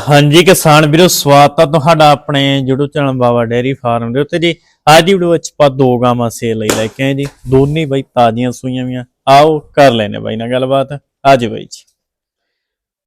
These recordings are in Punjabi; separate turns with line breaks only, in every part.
ਹਾਂਜੀ ਕਿਸਾਨ ਵੀਰੋ ਸਵਾਗਤ ਆ ਤੁਹਾਡਾ ਆਪਣੇ YouTube channel Baba dairy farm ਦੇ ਉੱਤੇ ਜੀ। ਅੱਜ ਦੀ ਵੀਡੀਓ ਵਿੱਚ ਆਪਾਂ ਦੋ ਗਾਵਾਂ ਸੇਲ ਲਈ ਲੈ ਕੇ ਆਏ ਜੀ। ਦੋਨੇ ਬਈ ਤਾਜ਼ੀਆਂ ਸੂਈਆਂ ਵੀਆਂ। ਆਓ ਕਰ ਲੈਨੇ ਬਾਈ ਨਾਲ ਗੱਲਬਾਤ। ਅੱਜ ਬਾਈ ਜੀ।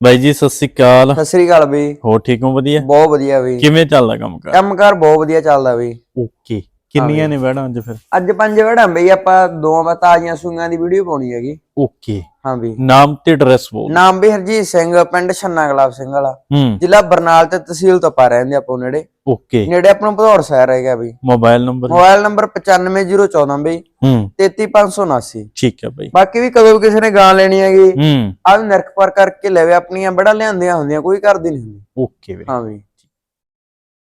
ਬਾਈ ਜੀ ਸਤਿ ਸ੍ਰੀ ਅਕਾਲ।
ਸਤਿ ਸ੍ਰੀ ਅਕਾਲ ਬਈ।
ਹੋ ਠੀਕ ਹੋ? ਵਧੀਆ?
ਬਹੁਤ ਵਧੀਆ ਬਈ।
ਕਿਵੇਂ ਚੱਲਦਾ ਕੰਮ ਕਰ?
ਕੰਮਕਾਰ ਬਹੁਤ ਵਧੀਆ ਚੱਲਦਾ ਬਈ।
ਓਕੇ। ਕਿੰਨੀਆਂ ਨੇ ਵੜਾਂ ਅੱਜ ਫਿਰ?
ਅੱਜ ਪੰਜ ਵੜਾਂ ਬਈ ਆਪਾਂ ਦੋਵਾਂ ਵਾ ਤਾਜ਼ੀਆਂ ਸੂਈਆਂ ਦੀ ਵੀਡੀਓ ਪਾਉਣੀ ਹੈਗੀ।
ਓਕੇ
ਹਾਂ ਬਈ।
ਨਾਮ ਤੇ ਐਡਰੈਸ ਬੋਲ।
ਨਾਮ ਵੀ ਹਰਜੀਤ ਸਿੰਘ ਪਿੰਡ ਛੰਨਾ ਗੁਲਾਬ ਸਿੰਘ ਵਾਲਾ। ਜ਼ਿਲ੍ਹਾ ਬਰਨਾਲ ਤੇ ਤਹਿਸੀਲ ਤੋਂ ਪਾ ਰਹਿੰਦੇ ਆਪਾਂ ਨੇੜੇ।
ਓਕੇ
ਨੇੜੇ ਆਪਣਾ ਭਦੌੜ ਸ਼ਹਿਰ ਹੈਗਾ ਬਈ।
ਮੋਬਾਈਲ ਨੰਬਰ
ਮੋਬਾਈਲ ਨੰਬਰ 95014 ਬਈ।
ਹੂੰ।
33579
ਠੀਕ ਹੈ ਬਾਈ।
ਬਾਕੀ ਵੀ ਕਦੋਂ ਵੀ ਕਿਸੇ ਨੇ ਗਾਂ ਲੈਣੀ ਹੈਗੀ
ਹੂੰ।
ਆਹ ਵੀ ਨਿਰਖ ਪਰ ਕਰਕੇ ਲੈਵੇ ਆਪਣੀਆਂ ਬੜਾ ਲਿਆਂਦੀਆਂ ਹੁੰਦੀਆਂ ਕੋਈ ਕਰਦੀ ਨਹੀਂ ਹੁੰਦੀ।
ਓਕੇ ਵੀਰੇ
ਹਾਂ ਬਈ।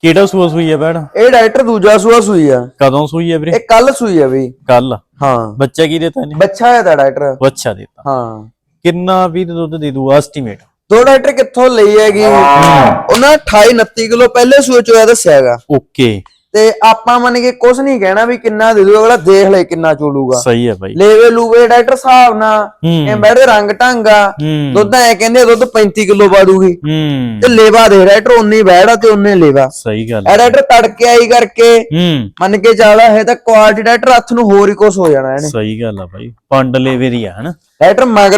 ਕਿਹੜਾ ਸੂਆ ਸੂਈ ਹੈ ਬੈੜ
ਇਹ ਡਾਕਟਰ ਦੂਜਾ ਸੂਆ ਸੂਈ ਆ।
ਕਦੋਂ ਸੂਈ ਹੈ ਵੀਰੇ?
ਇਹ ਕੱਲ ਸੂਈ ਆ ਬਈ
ਕੱਲ?
ਹਾਂ।
ਬੱਚਾ ਕੀ ਦੇਤਾ ਇਹਨੇ?
ਬੱਚਾ ਹੈ ਤਾਂ ਡਾਕਟਰ
ਬੱਚਾ ਦਿੱਤਾ।
ਹਾਂ।
ਕਿੰਨਾ ਵੀ ਦੁੱਧ ਦੇ ਦੂ ਐਸਟੀਮੇਟ
ਦੋ ਡਾਕਟਰ ਕਿੱਥੋਂ ਲਈ ਹੈਗੀ? ਉਹਨਾਂ 28 29 ਕਿਲੋ ਪਹਿਲੇ ਸੂਏ ਚ ਹੋਇਆ ਦੱਸਿਆ ਹੈਗਾ।
ਓਕੇ।
ਤੇ ਆਪਾਂ ਮੰਨ ਕੇ ਕੁਝ ਨਹੀਂ ਕਹਿਣਾ ਵੀ ਕਿੰਨਾ ਦੇ ਦੂ ਅਗਲਾ ਦੇਖ ਲੈ ਕਿੰਨਾ ਚੋਲੂਗਾ
ਸਹੀ ਹੈ ਬਾਈ।
ਲੇਵੇ ਲੂਵੇ ਡਾਕਟਰ ਹਿਸਾਬ ਨਾਲ ਇਹ ਬੈਠੇ ਰੰਗ ਢੰਗਾ ਦੁੱਧ ਐ ਕਹਿੰਦੇ ਦੁੱਧ 35 ਕਿਲੋ ਬਾੜੂਗੀ ਤੇ ਲੇਵਾ ਦੇ ਡਾਕਟਰ ਉਨੀ ਬੈੜਾ ਤੇ ਉਨੇ ਲੇਵਾ।
ਸਹੀ ਗੱਲ ਹੈ।
ਡਾਕਟਰ ਤੜਕੇ ਆਈ ਕਰਕੇ ਮੰਨ ਕੇ ਚੱਲਾ ਹੈ ਤਾਂ ਕੁਆਲਿਟੀ ਡਾਕਟਰ ਹੱਥ ਨੂੰ ਹੋਰ ਹੀ ਕੁਝ ਹੋ ਜਾਣਾ ਇਹਨੇ।
ਸਹੀ ਗੱਲ ਆ ਬਾਈ। ਪੰਡ ਲੇਵੇਰੀ ਆ ਹਨਾ?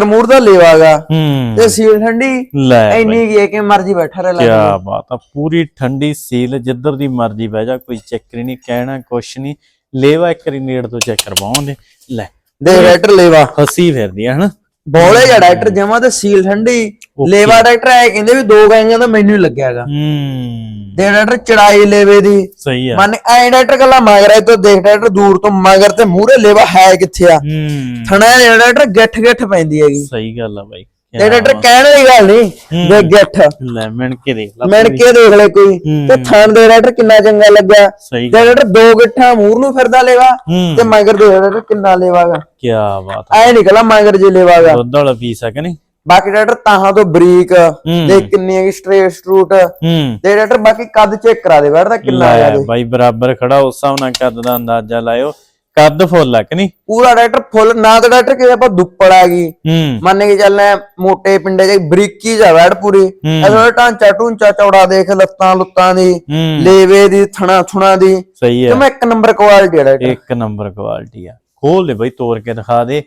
ਮੂਰ ਦਾ ਲੇਵਾਗਾ
ਹੂੰ।
ਤੇ ਸੀਲ ਠੰਡੀ
ਲੈ
ਇੰਨੀ ਕੀ ਕਿ ਮਰਜ਼ੀ ਬੈਠਾ ਰਹਿ
ਕੀ
ਲੈ
ਬਾਤ ਆ ਪੂਰੀ ਠੰਡੀ ਸੀਲ ਜਿੱਧਰ ਦੀ ਮਰਜ਼ੀ ਬਹਿ ਜਾ ਕੋਈ ਚੱਕਰ ਨਹੀਂ ਕਹਿਣਾ ਕੁਛ ਨਹੀਂ। ਲੇਵਾ ਇੱਕ ਵਾਰੀ ਨੇੜ ਤੋਂ ਚੈੱਕ ਕਰਵਾਉਂਦੇ ਲੈ।
ਦੇ ਡਾਕਟਰ ਲੇਵਾ।
ਹੱਸੀ ਫਿਰਦੀ ਆ ਹਨਾ?
ਬੋਲੇ ਜਾਂ ਡਾਕਟਰ ਜਮਾ ਤੇ ਸੀਲ ਠੰਡੀ। ਲੇਵਾ ਡਾਕਟਰ ਐ ਕਹਿੰਦੇ ਵੀ ਦੋ ਗਾਈਆਂ ਦਾ ਮੈਨੂੰ ਹੀ ਲੱਗਿਆਗਾ
ਹੂੰ।
ਦੇ ਡਾਕਟਰ ਚੜਾਈ ਲੇਵੇ ਦੀ।
ਸਹੀ ਆ।
ਮਨ ਐ ਡਾਕਟਰ ਗੱਲਾਂ ਮਗਰ ਐ ਤੋਂ ਦੇਖ ਡਾਕਟਰ ਦੂਰ ਤੋਂ ਮਗਰ ਤੇ ਮੂਹਰੇ ਲੇਵਾ ਹੈ ਕਿੱਥੇ ਆ?
ਹੂੰ।
ਥਣਾ ਦੇ ਡਾਕਟਰ ਗਿੱਠ ਗਿੱਠ ਪੈਂਦੀ ਹੈਗੀ।
ਸਹੀ ਗੱਲ ਆ ਬਾਈ
ਤੇ ਡਾਕਟਰ ਕਹਿਣ ਦੀ ਗੱਲ ਨਹੀਂ ਵੇ ਗਿੱਠ।
ਲੈ ਮਿਣ ਕੇ ਦੇਖ ਲਾ
ਮਿਣ ਕੇ ਦੇਖ ਲੈ ਕੋਈ। ਤੇ ਥਣ ਦੇ ਡਾਕਟਰ ਕਿੰਨਾ ਚੰਗਾ ਲੱਗਿਆ। ਤੇ ਡਾਕਟਰ ਦੋ ਗਿੱਠਾਂ ਮੂਰ ਨੂੰ ਫਿਰਦਾ ਲੇਵਾ ਤੇ ਮਗਰ ਦੇ ਡਾਕਟਰ ਕਿੰਨਾ ਲੇਵਾਗਾ
ਕੀ ਬਾਤ
ਐ ਨਿਕਲਾ ਮਗਰ ਜੇ ਲੇਵਾਗਾ
ਦੁੱਧ ਵਾਲਾ ਪੀਸ ਆ ਕਿ ਨਹੀਂ?
ਬਾਕੀ ਡਾਕਟਰ ਤਾਹਾਂ ਤੋਂ ਬਰੀਕ ਦੇਖ ਕਿੰਨੀ ਹੈਗੀ ਸਟ੍ਰੇਟ ਸਟਰੂਟ।
ਹੂੰ।
ਤੇ ਡਾਕਟਰ ਬਾਕੀ ਕੱਦ ਚੈੱਕ ਕਰਾ ਦੇ ਬੈਠਦਾ ਕਿੰਨਾ ਆਇਆ
ਲੈ ਬਾਈ ਬਰਾਬਰ ਖੜਾ ਉਸ ਹਿਸਾਬ ਨਾਲ ਕੱਦ ਦਾ ਅੰਦਾਜ਼ਾ ਲਾਇਓ। ਕੱਦ ਫੁੱਲ ਆ ਕਿ ਨਹੀਂ?
ਪੂਰਾ ਡਾਕਟਰ ਫੁੱਲ ਨਾ ਤਾਂ ਡਾਕਟਰ ਕਿ ਆਪਾਂ ਦੁੱਪੜ ਆ ਗਈ।
ਹੂੰ।
ਮੰਨ ਕੇ ਚੱਲਣਾ ਮੋਟੇ ਪਿੰਡੇ ਚ ਬਰੀਕੀ ਜਾ ਬੈਠ ਪੂਰੀ। ਇਹਦਾ ਢਾਂਚਾ ਢੂੰਚਾ ਚੌੜਾ ਦੇਖ ਲੱਤਾਂ ਲੁੱਤਾਂ ਦੀ
ਹੂੰ।
ਲੇਵੇ ਦੀ ਥਣਾ ਥੁਣਾ ਦੀ।
ਸਹੀ
ਤੇ
ਆ
ਮੈਂ ਇੱਕ ਨੰਬਰ ਕੁਆਲਿਟੀ ਆ ਡਾਕਟਰ।
ਇੱਕ ਨੰਬਰ ਕੁਆਲਿਟੀ ਆ। ਖੋਲ ਲੈ ਬਾਈ ਤੋੜ ਕੇ ਦਿਖਾ ਦੇ।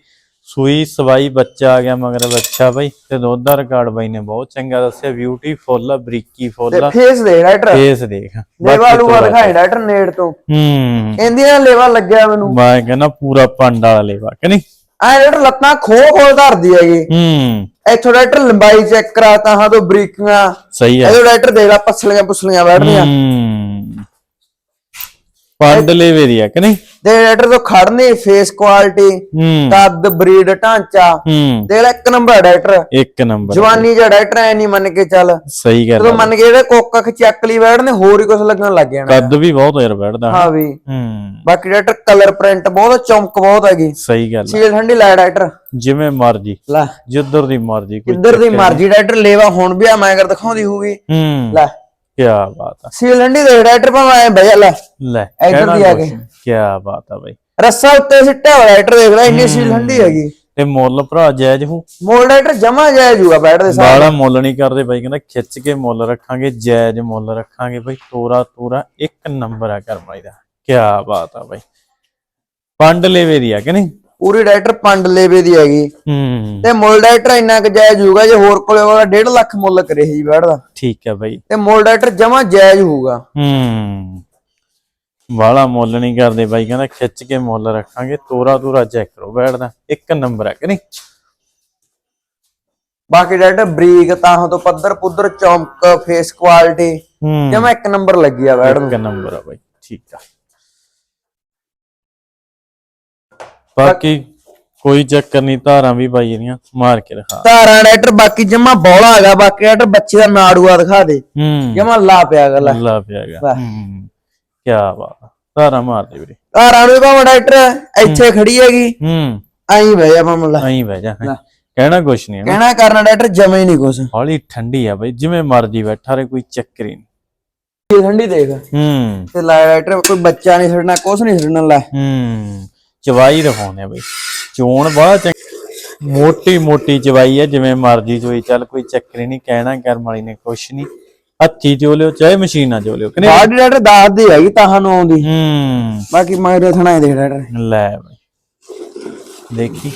ਸੂਈ ਸਵਾਈ ਬੱਚਾ ਆ ਗਿਆ ਮਗਰ ਬੱਚਾ ਬਾਈ ਤੇ ਦੁੱਧ ਦਾ ਰਿਕਾਰਡ ਬਾਈ ਨੇ ਬਹੁਤ ਚੰਗਾ ਦੱਸਿਆ ਬਿਊਟੀਫੁੱਲ ਆ ਬਰੀਕੀ ਫੁੱਲ
ਤੇ
ਆ
ਫੇਸ ਦੇ ਡਾਕਟਰ।
ਫੇਸ ਦੇਖ।
ਲੇਵਾ ਲੂਆ ਦਿਖਾਈ ਡਾਕਟਰ ਨੇੜ ਤੋਂ।
ਹੂੰ।
ਇਹਦੀਆਂ ਲੇਵਾ ਲੱਗਿਆ ਮੈਨੂੰ।
ਮੈਂ ਕਹਿੰਦਾ ਪੂਰਾ ਪੰਡ ਵਾਲਾ ਲੇਵਾ ਕਿ ਨਹੀਂ?
ਐ ਡਾਕਟਰ ਲੱਤਾਂ ਖੋ ਖੋ ਧਰਦੀ ਹੈਗੀ।
ਹੂੰ।
ਇੱਥੋਂ ਡਾਕਟਰ ਲੰਬਾਈ ਚੈੱਕ ਕਰਾ ਤਾਹਾਂ ਤੋਂ ਬਰੀਕੀਆਂ।
ਸਹੀ ਆ।
ਇਹਦੇ ਡਾਕਟਰ ਦੇਖ ਲਾ ਪਸਲੀਆਂ ਪੁਸਲੀਆਂ ਬੈਠਦੀਆਂ
ਹੂੰ। ਦੀ ਆ ਕਿ ਨਹੀਂ?
ਦੇ ਡਾਕਟਰ ਤੋਂ ਖੜਨੇ ਫੇਸ ਕੁਆਲਿਟੀ ਕੱਦ ਬਰੀਡ ਢਾਂਚਾ। ਲੈ ਇੱਕ ਨੰਬਰ ਡਾਕਟਰ
ਇੱਕ ਨੰਬਰ
ਜਵਾਨੀ ਜਿਹੜਾ ਡਾਕਟਰ ਐ ਨਹੀਂ ਮੰਨ ਕੇ ਚੱਲ।
ਸਹੀ ਗੱਲ
ਜਦੋਂ। ਮੰਨ ਕੇ ਜਿਹੜੇ ਕੋਕ ਅੱਖ ਚੱਕ ਲਈ ਬੈਠਨੇ ਹੋਰ ਹੀ ਕੁਝ ਲੱਗਣ ਲੱਗ ਜਾਣਾ।
ਕੱਦ ਵੀ ਬਹੁਤ ਯਾਰ ਬੈਠਦਾ
ਹਾਂ ਵੀ। ਬਾਕੀ ਡਾਕਟਰ ਕਲਰ ਪ੍ਰਿੰਟ ਬਹੁਤ ਚਮਕ ਬਹੁਤ ਹੈਗੀ।
ਸਹੀ ਗੱਲ।
ਸੀਲ ਠੰਡੀ ਲੈ ਡਾਕਟਰ
ਜਿਵੇਂ ਮਰਜ਼ੀ।
ਲੈ।
ਜਿੱਧਰ ਦੀ ਮਰਜ਼ੀ ਕੋਈ
ਕਿੱਧਰ ਦੀ ਮਰਜ਼ੀ ਡਾਕਟਰ ਲੇਵਾ ਹੁਣ ਵੀ ਆ ਮੈਂ ਕਰ ਦਿਖਾਉਂਦੀ ਹੋਊਗੀ। ਲੈ।
ਕੀ ਬਾਤ ਆ।
ਸੀਲ ਠੰਡੀ ਦੇ ਡਾਕਟਰ ਭਾਵੇਂ ਐ ਬਈ ਲੈ।
ਲੈ
ਇੱਧਰ ਦੀ ਆ ਗਏ।
ਕੀ। ਬਾਤ ਆ ਬਾਈ।
ਰੱਸਾ ਉੱਤੇ ਸਿੱਟਿਆ ਹੋਇਆ ਡਾਕਟਰ ਦੇਖ ਲੈ ਇੰਨੀ ਸੀਲ ਠੰਡੀ ਹੈਗੀ।
ਤੇ ਮੁੱਲ ਭਰਾ ਜਾਇਜ਼ ਹੋ?
ਮੋਲ ਡਾਕਟਰ ਜਮਾ ਜਾਇ ਜੂਗਾ ਬੈਠ ਦੇ ਸਾਹ
ਬਾਲਾ ਮੁੱਲ ਨਹੀਂ ਕਰਦੇ ਬਾਈ ਕਹਿੰਦਾ ਖਿੱਚ ਕੇ ਮੁੱਲ ਰੱਖਾਂਗੇ ਜਾਇਜ਼ ਮੁੱਲ ਰੱਖਾਂਗੇ ਬਾਈ। ਤੋਰਾ ਤੋਰਾ ਇੱਕ ਨੰਬਰ ਆ ਕਰਮਾਈ ਦਾ। ਕੀ ਬਾਤ ਆ ਬਾਈ। ਪੰਡ ਲੇਵੇ ਦੀ ਆ ਕਿ ਨਹੀਂ?
ਪੂਰੀ ਡਾਕਟਰ ਪੰਡ ਲੇਵੇ ਦੀ ਹੈਗੀ।
ਹੂੰ।
ਤੇ ਮੁੱਲ ਡਾਕਟਰ ਇੰਨਾ ਕੁ ਜਾਇਜ਼ ਹੋਊਗਾ ਜੇ ਹੋਰ ਕੋਲੇ ਉਹਦਾ 1.5 ਲੱਖ ਮੁੱਲ ਕਰੇ ਜੀ ਬੈਠਦਾ
ਠੀਕ ਹੈ ਬਾਈ।
ਤੇ ਮੁੱਲ ਡਾਕਟਰ ਜਮਾ ਜਾਇਜ਼ ਹੋਊਗਾ।
ਹੂੰ। ਬਾਲਾ ਮੁੱਲ ਨਹੀਂ ਕਰਦੇ ਬਾਈ ਕਹਿੰਦਾ ਖਿੱਚ ਕੇ ਮੁੱਲ ਰੱਖਾਂਗੇ ਤੋਰਾ ਤੋਰਾ ਚੈੱਕ ਕਰੋ ਬੈਠਦਾ ਇੱਕ ਨੰਬਰ ਹੈ ਕਿ ਨਹੀਂ?
ਬਾਕੀ ਡਾਕਟਰ ਬਰੀਕ ਤਾਂ ਤੋਂ ਪੱਧਰ ਪੁੱਧਰ ਚਮਕ ਫੇਸ ਕੁਆਲਿਟੀ ਜਮਾ ਇੱਕ ਨੰਬਰ ਲੱਗੀ ਆ
ਇੱਕ ਨੰਬਰ ਆ ਬਾਈ ਠੀਕ ਆ। ਬਾਕੀ ਕੋਈ ਚੱਕਰ ਨਹੀਂ ਧਾਰਾਂ ਵੀ ਬਾਈ ਇਹਦੀਆਂ ਮਾਰ ਕੇ ਰਖਾ
ਧਾਰਾਂ ਡਾਕਟਰ ਬਾਕੀ ਜਮਾ ਬੌਲਾ ਹੈਗਾ ਬਾਕੀ ਡਾਕਟਰ ਬੱਚੇ ਦਾ ਨਾੜੂਆ ਦਿਖਾ ਦੇ।
ਹੂੰ।
ਜਮਾ ਲਾ ਪਿਆ ਗੱਲਾਂ
ਅੱਲਾ ਪਿਆਗਾ
ਵਾਹ।
ਹੂੰ ਕੀ ਬਾਤ। ਧਾਰਾਂ ਮਾਰ ਦੇ ਵੀਰੇ।
ਧਾਰਾਂ ਨੂੰ ਭਾਵੇਂ ਡਾਕਟਰ ਇੱਥੇ ਖੜੀ ਹੈਗੀ।
ਹੂੰ।
ਐਂ ਬਹਿ ਜਾ ਭਾਵੇਂ ਲਾ
ਐਂ ਬਹਿ ਜਾ। ਕਹਿਣਾ ਕੁਛ ਨਹੀਂ
ਕਹਿਣਾ ਕਰਨਾ ਡਾਕਟਰ ਜਮੇ ਨਹੀਂ ਕੁਛ।
ਹੌਲੀ ਠੰਡੀ ਆ ਬਾਈ ਜਿਵੇਂ ਮਰਜ਼ੀ ਬੈਠਾ ਰੇ ਕੋਈ ਚੱਕਰ ਹੀ ਨਹੀਂ।
ਠੰਡੀ ਦੇਖ।
ਹੂੰ।
ਤੇ ਲਾ ਡਾਕਟਰ ਕੋਈ ਬੱਚਾ ਨਹੀਂ ਛੱਡਣਾ ਕੁਛ ਨਹੀਂ ਛੱਡਣਾ ਲੈ
ਹੂੰ। ਚਵਾਈ ਰਖਾਉਂਦੇ ਆ ਬਈ। ਚੋਣ ਬੜਾ ਚੰਗ ਮੋਟੀ ਮੋਟੀ ਚਵਾਈ ਆ ਜਿਵੇਂ ਮਰਜ਼ੀ ਚੋਈ। ਚੱਲ ਕੋਈ ਚੱਕਰ ਹੀ ਨਹੀਂ ਕਹਿਣਾ ਕਰਮ ਵਾਲੀ ਨੇ ਕੁਛ ਨਹੀਂ ਹੱਥੀ ਚੋ ਲਿਓ ਚਾਹੇ ਮਸ਼ੀਨ ਚੋ ਲਿਓ ਕਿ ਨਹੀਂ?
ਬਾਡੀ ਡਾਕਟਰ ਦੱਸ ਦੀ ਹੈਗੀ ਤਾਂ ਨੂੰ ਆਉਂਦੀ।
ਹੂੰ।
ਬਾਕੀ ਮਗਰ ਥਣਾ ਦੇਖ ਡਾਕਟਰ।
ਲੈ ਬਈ। ਦੇਖੀ।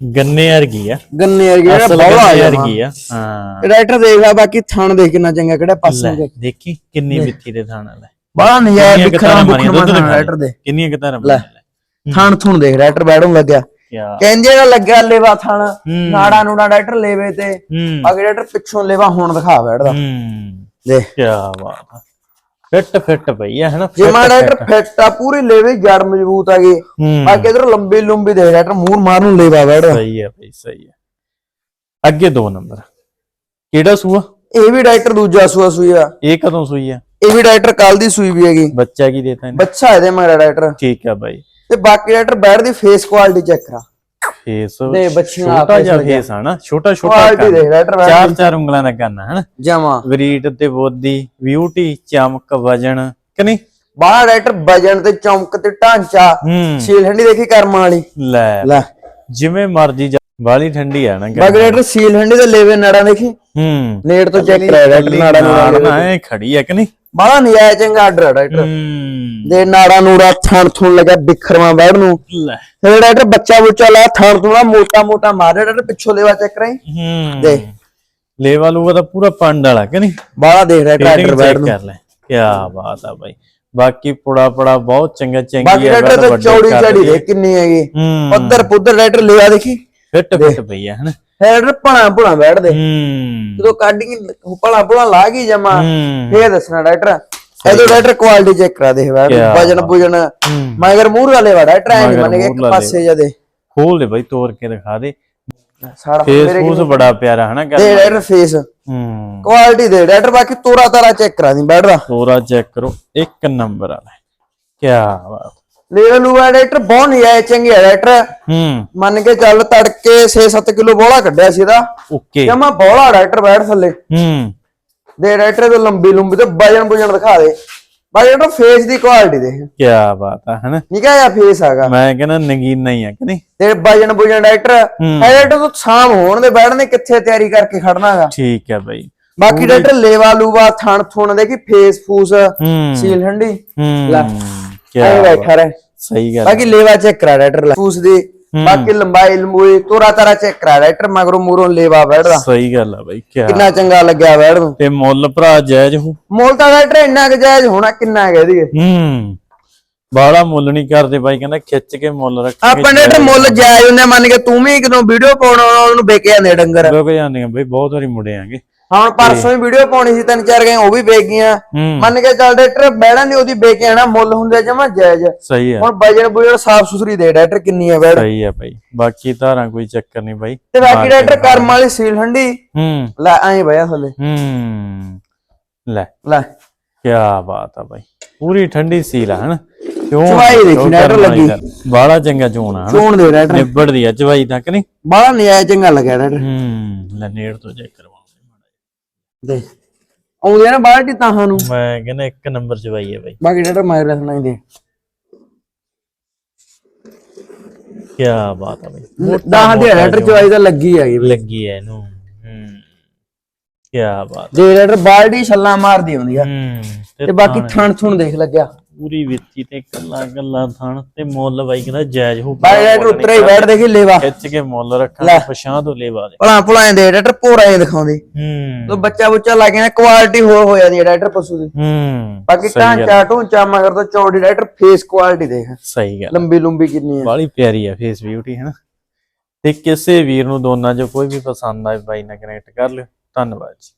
ਗੰਨੇ ਵਰਗੀ ਆ।
ਗੰਨੇ ਵਰਗੇ ਬੌਲਾ ਆ ਗਿਆ
ਵਰਗੀ ਆ ਹਾਂ।
ਡਾਕਟਰ ਦੇਖ ਲੈ ਬਾਕੀ ਥਣ ਦੇਖ ਕਿੰਨਾ ਚੰਗਾ ਕਿਹੜਾ ਪਾਸੇ
ਦੇਖੀ ਕਿੰਨੀ ਮਿੱਠੀ ਦੇ ਥਾਣਾ ਲੈ।
ਬੜਾ ਨਜ਼ਾਰਾ
ਕਿੰਨੀਆਂ
ਵਿਖਰਾ
ਕਿਤਾਰਾਂ
ਬੁਖਰ
ਮਾਰੀਆਂ ਦੁੱਧ
ਮਾਰਨਾ
ਦਿਖਾ
ਡਾਕਟਰ ਦੇ
ਕਿੰਨੀਆਂ ਕਿਤਾਰਾਂ
ਲੈ।
ਮਾਰੀਆਂ
ਥਣ ਥੁਣ ਦੇਖ ਡਾਕਟਰ ਬੈਠਣ ਲੱਗਿਆ।
ਕਿਆ?
ਕਹਿੰਦੇ ਨਾ ਲੱਗਿਆ ਲੇਵਾ ਥਣ
ਹੂੰ।
ਨਾੜਾ ਨੂੜਾ ਡਾਕਟਰ ਲੇਵੇ ਤੇ
ਹੂੰ।
ਅਗੇ ਡਾਕਟਰ ਪਿੱਛੋਂ ਲੇਵਾ ਹੁਣ ਦਿਖਾ ਬੈਠਦਾ।
ਹੂੰ।
ਦੇਖ।
ਕੀ ਬਾਤ ਆ। ਫਿੱਟ ਫਿੱਟ ਪਈ ਆ ਹਨਾ?
ਜੇ ਮਾ। Doctor fit. ਆ ਪੂਰੀ ਲੇਵੇ ਜੜ ਮਜ਼ਬੂਤ ਆ ਗਈ।
ਹੂੰ।
ਬਾਕੀ ਇਧਰ ਲੰਬੀ ਲੰਬੀ ਦੇਖ ਡਾਕਟਰ ਮਾਰ ਨੂੰ ਲੇਵਾ ਬੈਠਦਾ।
ਸਹੀ ਹੈ ਬਈ ਸਹੀ ਹੈ ਅੱਗੇ ਦੋ ਨੰਬਰ। ਕਿਹੜਾ ਸੂਆ?
ਇਹ ਵੀ ਡਾਕਟਰ ਦੂਜਾ ਸੂਆ ਸੂਈ ਆ।
ਇਹ ਕਦੋਂ ਸੂਈ ਆ?
ਇਹ ਵੀ ਡਾਕਟਰ ਕੱਲ ਦੀ ਸੂਈ ਵੀ ਹੈਗੀ।
ਬੱਚਾ ਕੀ ਦੇਤਾ ਇਹਨੇ?
ਬੱਚਾ ਇਹਦੇ ਮਗਰ ਡਾਕਟਰ।
ਠੀਕ ਆ ਬਾਈ।
ਤੇ ਬਾਕੀ ਡਾਕਟਰ ਬੈਠ ਦੀ ਫੇਸ ਕੁਆਲਿਟੀ ਚੈੱਕ ਕਰਾ।
ਫੇਸ
ਦੇ ਬੱਚੀਆਂ
ਛੋਟਾ ਜਿਹਾ। ਫੇਸ ਹਨਾ ਛੋਟਾ ਛੋਟਾ ਚਾਰ ਚਾਰ ਉਂਗਲਾਂ ਦਾ ਕੰਨ ਹਨਾ?
ਜਮਾ।
ਵਰੀਟ ਤੇ ਬੋਦੀ ਬਿਊਟੀ ਚਮਕ ਵਜਨ ਕਿ ਨਹੀਂ?
ਬਾਹਰ ਡਾਕਟਰ ਵਜਨ ਤੇ ਚੌਂਕ ਤੇ ਢਾਂਚਾ। ਹੰਡੀ ਦੇਖੀ ਕਰਮਾਂ ਵਾਲੀ।
ਲੈ।
ਲੈ।
ਜਿਵੇਂ ਮਰਜ਼ੀ ਬਾਲੀ ਠੰਡੀ ਆ ਨਾ
ਬਾਕੀ ਡਾਕਟਰ ਸੀਲ ਹੰਡੀ ਦੇ ਲੇਵੇ ਨਾੜਾਂ ਦੇਖੀ।
ਹੂੰ।
ਨੇੜ ਤੋਂ ਚੈੱਕ ਕਰਾਇਆ ਡਾਕਟਰ ਨਾੜਾਂ
ਨਾੜ
ਨੂੜਾਂ
ਨਾ ਐ ਖੜੀ ਆ ਕਿ ਨਹੀਂ?
ਬਾਹਲਾ ਨਜਾਇਜ਼ ਚੰਗਾ ਆਰਡਰ ਆ ਡਾਕਟਰ।
ਹੂੰ।
ਦੇ ਨਾੜਾਂ ਨੂੜਾ ਥਣ ਥੁਣ ਲੱਗਾ ਬਿਖਰਵਾ ਬੈੜ ਨੂੰ।
ਲੈ।
ਫਿਰ ਡਾਕਟਰ ਬੱਚਾ ਬੁੱਚਾ ਲਾ ਥਣ ਥੁਣਾ ਮੋਟਾ ਮੋਟਾ ਮਾਰੇ ਡਾਕਟਰ ਪਿੱਛੋਂ ਲੇਵਾ ਚੈੱਕ ਕਰਾਈ।
ਹੂੰ।
ਦੇ।
ਲੇਵਾ ਲੂਵਾ ਤਾਂ ਪੂਰਾ ਪੰਡ ਵਾਲਾ ਕਿ ਨਹੀਂ?
ਬਾਹਲਾ ਦੇਖ ਰਿਹਾ ਡਾਕਟਰ
ਚੈੱਕ
ਨੂੰ।
ਕਰ ਲੈ। ਕੀ ਬਾਤ ਆ ਬਾਈ। ਬਾਕੀ ਪੁੜਾ ਪੁੜਾ ਬਹੁਤ ਚੰਗਾ ਚੰਗੀ
ਬਾਕੀ
ਆ
ਡਾਕਟਰ ਤੇ ਚੌੜੀ ਚੜੀ ਦੇ ਕਿੰਨੀ ਹੈਗੀ।
ਹੂੰ।
ਪੱਧਰ ਪੁੱਧਰ ਡਾਕਟਰ ਲੇਵਾ ਦੇਖੀ।
ਫਿੱਟ ਫਿੱਟ ਪਈ ਆ ਹਨਾ?
ਡਾਕਟਰ ਭਣਾ ਭੁਣਾ ਬੈਠਦੇ
ਹੂੰ।
ਜਦੋਂ ਕੱਢ ਕੇ ਭਲਾ ਭੁਣਾ ਲਾ ਗਈ ਜਮਾ ਫੇਰ ਦੱਸਣਾ ਡਾਕਟਰ। ਇਹਦੋਂ ਡਾਕਟਰ ਕੁਆਲਿਟੀ ਚੈੱਕ ਕਰਾ ਦੇ ਵਜਨ ਬੁਜਨ। ਮਗਰ ਮੂਹਰ ਵਾਲੇ ਵਾ ਡਾਕਟਰ ਐ ਨਹੀਂ
ਮਗਰ
ਮੰਨੇ ਇੱਕ ਪਾਸੇ ਜਦੇ।
ਖੋਲ ਦੇ ਬਾਈ ਤੋੜ ਕੇ ਦਿਖਾ ਦੇ। ਫੇਸ
ਮੇਰੇ
ਫੂਸ ਬੜਾ ਪਿਆਰਾ ਹਨਾ
ਦੇ
ਕਰ
ਡਾਕਟਰ ਫੇਸ
ਹੂੰ।
ਕੁਆਲਿਟੀ ਦੇ। ਡਾਕਟਰ ਬਾਕੀ ਤੋਰਾ ਤਾਰਾ ਚੈੱਕ ਕਰਾ ਦੀ ਬੈਠਦਾ
ਤੋਰਾ ਚੈੱਕ ਕਰੋ ਇੱਕ ਨੰਬਰ ਵਾਲਾ। ਕੀ ਬਾਤ।
ਲੈਵਲ ਲੂਆ ਡਾਕਟਰ ਬਹੁਤ ਨਹੀਂ ਆਏ ਚੰਗੇ ਆ ਡਾਕਟਰ
ਹੂੰ।
ਮੰਨ ਕੇ ਚੱਲ ਤੜਕੇ 6-7 ਕਿਲੋ ਬੋਲਾ ਕੱਢਿਆ ਸੀ ਇਹਦਾ।
ਓਕੇ।
ਜਮਾ ਬੋਲਾ ਡਾਕਟਰ ਬੈਠ ਥੱਲੇ।
ਹੂੰ।
ਦੇ ਡਾਕਟਰ ਤੇ ਲੰਬੀ ਲੰਬੀ ਤੇ ਵਜਨ ਬੁਜਨ ਦਿਖਾ ਦੇ। ਬਾਕੀ ਡਾਕਟਰ ਫੇਸ ਦੀ ਕੁਆਲਿਟੀ ਦੇਖ
ਕੀ ਬਾਤ ਆ ਹਨਾ?
ਨਿਕਾ ਜਿਹਾ ਫੇਸ ਹੈਗਾ?
ਮੈਂ ਕਹਿੰਦਾ ਨਗੀਨਾ ਹੀ ਆ ਕਿ ਨਹੀਂ?
ਤੇ ਵਜਨ ਬੁਜਨ ਡਾਕਟਰ
ਹੂੰ।
ਡਾਕਟਰ ਤੋਂ ਸ਼ਾਮ ਹੋਣ ਦੇ ਬੈਠਣੇ ਕਿੱਥੇ ਤਿਆਰੀ ਕਰਕੇ ਖੜਨਾ ਹੈਗਾ?
ਠੀਕ ਹੈ ਬਾਈ।
ਬਾਕੀ ਡਾਕਟਰ ਲੇਵਾ ਲੂਵਾ ਥਣ ਥੁਣ ਦੇ ਕੀ ਫੇਸ ਫੂਸ ਸੀਲ ਹੰਡੀ
ਹੂੰ।
ਲੈ।
ਕੀ
ਐ ਬੈਠਾ ਰਹਿ।
ਸਹੀ ਗੱਲ
ਬਾਕੀ ਲੇਵਾ ਚੈੱਕ ਕਰਾ ਲੈ। ਫੂਸ ਦੀ। ਬਾਕੀ ਲੰਬਾਈ ਲੰਬੂਈ ਤੋਰਾ ਤਾਰਾ ਚੈੱਕ ਕਰਾ ਡਾਕਟਰ ਮਗਰੋਂ ਮੂਰੋਂ ਲੇਵਾ ਬੈਠਦਾ।
ਸਹੀ ਗੱਲ ਆ ਬਾਈ ਕੀ
ਕਿੰਨਾ ਚੰਗਾ ਲੱਗਿਆ ਬੈਠ ਨੂੰ।
ਤੇ ਮੁੱਲ ਭਰਾ ਜਾਇਜ਼ ਹੋ।
ਮੁੱਲ ਤਾਂ ਡਾਕਟਰ ਇੰਨਾ ਕੁ ਜਾਇਜ਼ ਹੋਣਾ ਕਿੰਨਾ ਹੈਗਾ ਇਹਦੀ।
ਹੂੰ। ਬਾੜਾ ਮੁੱਲ ਨਹੀਂ ਕਰਦੇ ਬਾਈ ਕਹਿੰਦਾ ਖਿੱਚ ਕੇ ਮੁੱਲ ਰੱਖਾਂਗੇ
ਆਪਾਂ ਡਾਕਟਰ ਮੁੱਲ ਜਾਇਜ਼ ਹੁੰਦੇ ਮੰਨ ਕੇ ਤੂੰ ਵੀ ਕਿਦੋਂ ਵੀਡੀਓ ਪਾਉਣਾ ਉਹਨੂੰ ਵੇਚ ਜਾਂਦੇ ਡੰਗਰ।
ਲੋਕ ਜਾਂਦੀਆਂ ਬਈ ਬਹੁਤ ਵਾਰੀ ਮੁੜੇ ਆਂਗੇ।
ਹੁਣ ਪਰਸੋਂ ਹੀ ਵੀਡੀਓ ਪਾਉਣੀ ਸੀ ਤਿੰਨ ਚਾਰ ਗਏ ਉਹ ਵੀ ਵੇਚ ਗਈਆਂ।
ਹੂੰ।
ਮੰਨ ਕੇ ਚੱਲ ਡਾਕਟਰ ਬੈੜਾ ਨਹੀਂ ਉਹਦੀ ਵੇਚ ਕੇ ਆਣਾ ਮੁੱਲ ਹੁੰਦੇ ਜਮਾ ਜਾਇਜ਼।
ਸਹੀ ਆ।
ਹੁਣ ਵਜਨ ਬੁਜਨ ਸਾਫ਼ ਸੁਥਰੀ ਦੇ ਡਾਕਟਰ ਕਿੰਨੀ ਹੈ ਬੈੜ
ਸਹੀ ਆ ਬਾਈ। ਬਾਕੀ ਧਾਰਾਂ ਕੋਈ ਚੱਕਰ ਨਹੀਂ ਬਾਈ।
ਤੇ ਬਾਕੀ ਡਾਕਟਰ ਕਰਮ ਵਾਲੀ ਸੀਲ ਹੰਡੀ।
ਹੂੰ।
ਲੈ ਐਂ ਭਈਆ ਥੱਲੇ।
ਹੂੰ। ਲੈ।
ਲੈ।
ਕੀ ਬਾਤ ਆ ਬਾਈ। ਪੂਰੀ ਠੰਡੀ ਸੀਲ ਆ ਹਨਾ? ਕਿਉਂ
ਚਵਾਈ ਦੇਖੀ ਡਾਕਟਰ ਲੱਗੀ।
ਬਾੜਾ ਚੰਗਾ ਚੋਣਾ ਹਨਾ?
ਚੋਣ ਦੇ ਡਾਕਟਰ
ਨਿਬੜਦੀ ਆ ਚਵਾਈ ਤੱਕ ਨਹੀਂ?
ਬੜਾ ਨਿਆਇ ਚੰਗਾ ਲੱਗਿਆ ਡਾਕਟਰ
ਹੂੰ। ਲੈ ਨੇੜ ਤੋਂ ਚੈੱਕ
ਦੇ ਆਉਂਦੇ ਨਾ ਬਾਲਟੀ ਤਾਹਾਂ ਨੂੰ
ਮੈਂ ਕਹਿੰਦਾ ਇੱਕ ਨੰਬਰ ਚਵਾਈ ਹੈ ਬਾਈ।
ਬਾਕੀ ਡਾਕਟਰ ਮਾਇਰ ਸੁਣਾਈ ਦੇ
ਕੀ ਬਾਤ ਆ ਬਾਈ।
ਦਾਹਾਂ ਦੀ ਡਾਕਟਰ ਚਵਾਈ ਤਾਂ ਲੱਗੀ ਹੈਗੀ।
ਲੱਗੀ ਐ ਇਹਨੂੰ। ਹੂੰ। ਕੀ ਬਾਤ
ਦੇ ਡਾਕਟਰ ਬਾਲਟੀ ਛੱਲਾਂ ਮਾਰਦੀ ਹੁੰਦੀ ਆ।
ਹੂੰ
ਤੇ ਬਾਕੀ ਥਣ ਥੁਣ ਦੇਖ ਲੱਗਿਆ।
ਪੂਰੀ ਵਿੱਚੀ ਤੇ ਕੱਲਾ ਕੱਲਾ ਥਣ ਤੇ ਮੁੱਲ ਬਾਈ ਕਹਿੰਦਾ ਜਾਇਜ਼ ਹੋ
ਬਾਈ ਡਾਕਟਰ ਉੱਤਰੇ ਹੀ ਬੈਠ ਦੇਖੀ ਲੇਵਾ।
ਖਿੱਚ ਕੇ ਮੁੱਲ ਰੱਖਾਂ ਪਛਾਂ ਤੋਂ ਲੈਵਾ ਦੇ।
ਭਲਾ ਭਲਾ ਦੇ ਡਾਕਟਰ ਪੂਰਾ ਹੀ ਦਿਖਾਉਂਦੀ।
ਹੂੰ।
ਤੋ ਬੱਚਾ ਬੁੱਚਾ ਲੱਗ ਗਿਆ ਕੁਆਲਿਟੀ ਹੋਰ ਹੋ ਜਾਂਦੀ ਹੈ ਡਾਕਟਰ ਪਸ਼ੂ ਦੀ।
ਹੂੰ।
ਬਾਕੀ ਢਾਂਚਾ ਢੂੰਚਾ ਮਗਰ ਤੋਂ ਚੌੜੀ ਡਾਕਟਰ ਫੇਸ ਕੁਆਲਿਟੀ ਦੇਖ।
ਸਹੀ ਗੱਲ।
ਲੰਬੀ ਲੰਬੀ ਕਿੰਨੀ ਹੈ।
ਬਾਲੀ ਪਿਆਰੀ ਆ ਫੇਸ ਬਿਊਟੀ ਹੈ ਨਾ ਤੇ ਕਿਸੇ ਵੀਰ ਨੂੰ ਦੋਨਾਂ ਚੋਂ ਕੋਈ ਵੀ ਪਸੰਦ ਆਏ ਬਾਈ ਨਾਲ ਕਨੈਕਟ ਕਰ ਲਿਓ। ਧੰਨਵਾਦ ਜੀ।